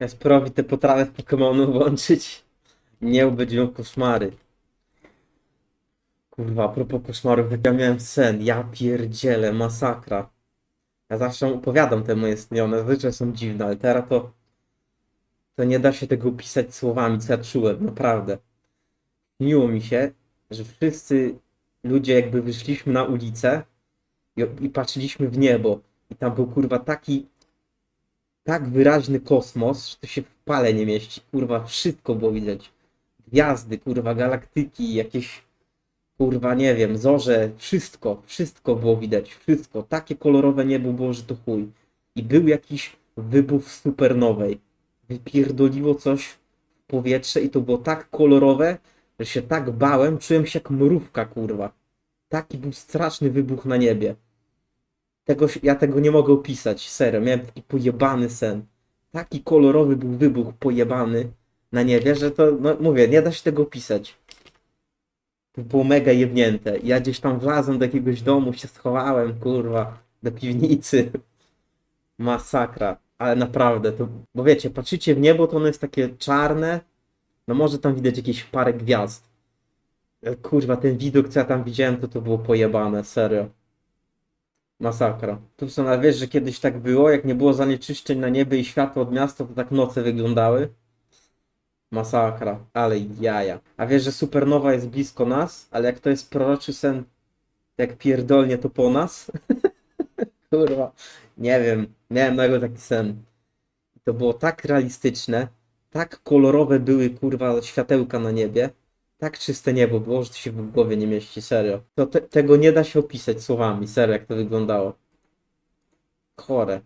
Kasperowi te potrawy Pokemonu włączyć. Nie będą koszmary. Kurwa, a propos koszmarów, jak ja miałem sen, ja pierdzielę, masakra. Ja zawsze opowiadam te moje sny, one zwykle są dziwne, ale teraz to to nie da się tego opisać słowami, co ja czułem, naprawdę. Śniło mi się, że wszyscy ludzie jakby wyszliśmy na ulicę i, i patrzyliśmy w niebo i tam był kurwa taki tak wyraźny kosmos, że to się w pale nie mieści, kurwa, wszystko było widać. Gwiazdy, kurwa, galaktyki, jakieś kurwa, nie wiem, zorze, wszystko, wszystko było widać, wszystko. Takie kolorowe niebo było, że to chuj. I był jakiś wybuch supernowej. Wypierdoliło coś w powietrze i to było tak kolorowe, że się tak bałem, czułem się jak mrówka, kurwa. Taki był straszny wybuch na niebie. Tego, ja tego nie mogę opisać, serio, miałem taki pojebany sen. Taki kolorowy był wybuch pojebany na niebie, że to, no mówię, nie da się tego opisać. To było mega jebnięte. Ja gdzieś tam wlazłem do jakiegoś domu, się schowałem, kurwa, do piwnicy. Masakra. Ale naprawdę, to, bo wiecie, patrzycie w niebo, to ono jest takie czarne. No może tam widać jakieś parę gwiazd. Ale Kurwa, ten widok, co ja tam widziałem, to to było pojebane, serio. Masakra. Tu są, ale wiesz, że kiedyś tak było, jak nie było zanieczyszczeń na niebie i światło od miasta, to tak noce wyglądały. Masakra, ale jaja. A wiesz, że supernowa jest blisko nas, ale jak to jest proroczy sen, jak pierdolnie to po nas? Kurwa, nie wiem, miałem nagle taki sen. To było tak realistyczne, tak kolorowe były, kurwa, światełka na niebie, tak czyste niebo było, że to się w głowie nie mieści, serio. To te, tego nie da się opisać słowami, serio, jak to wyglądało. Chore.